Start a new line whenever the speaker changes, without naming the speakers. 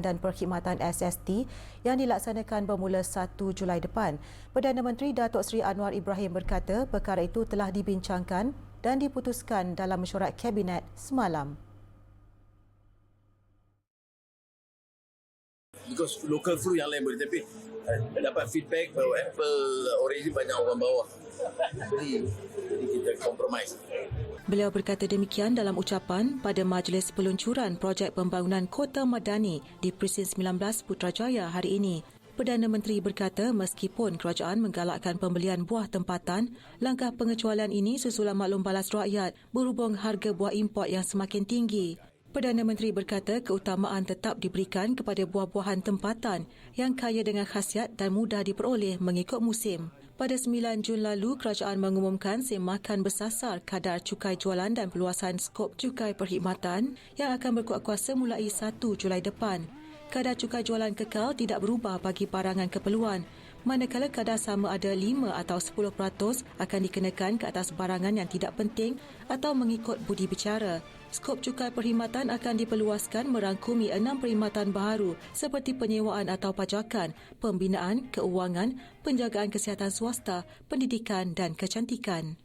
dan Perkhidmatan SST yang dilaksanakan bermula 1 Julai depan. Perdana Menteri Datuk Seri Anwar Ibrahim berkata perkara itu telah dibincangkan dan diputuskan dalam mesyuarat Kabinet semalam.
Because local fruit yang lain boleh tapi eh, dapat feedback bahawa apple orange ni banyak orang bawa. Jadi, jadi kita compromise.
Beliau berkata demikian dalam ucapan pada majlis peluncuran projek pembangunan Kota Madani di Presin 19 Putrajaya hari ini. Perdana Menteri berkata meskipun kerajaan menggalakkan pembelian buah tempatan, langkah pengecualian ini susulan maklum balas rakyat berhubung harga buah import yang semakin tinggi. Perdana Menteri berkata keutamaan tetap diberikan kepada buah-buahan tempatan yang kaya dengan khasiat dan mudah diperoleh mengikut musim. Pada 9 Jun lalu, kerajaan mengumumkan semakan bersasar kadar cukai jualan dan peluasan skop cukai perkhidmatan yang akan berkuat kuasa mulai 1 Julai depan. Kadar cukai jualan kekal tidak berubah bagi barangan keperluan, manakala kadar sama ada 5 atau 10% akan dikenakan ke atas barangan yang tidak penting atau mengikut budi bicara. Skop cukai perkhidmatan akan diperluaskan merangkumi enam perkhidmatan baharu seperti penyewaan atau pajakan, pembinaan, keuangan, penjagaan kesihatan swasta, pendidikan dan kecantikan.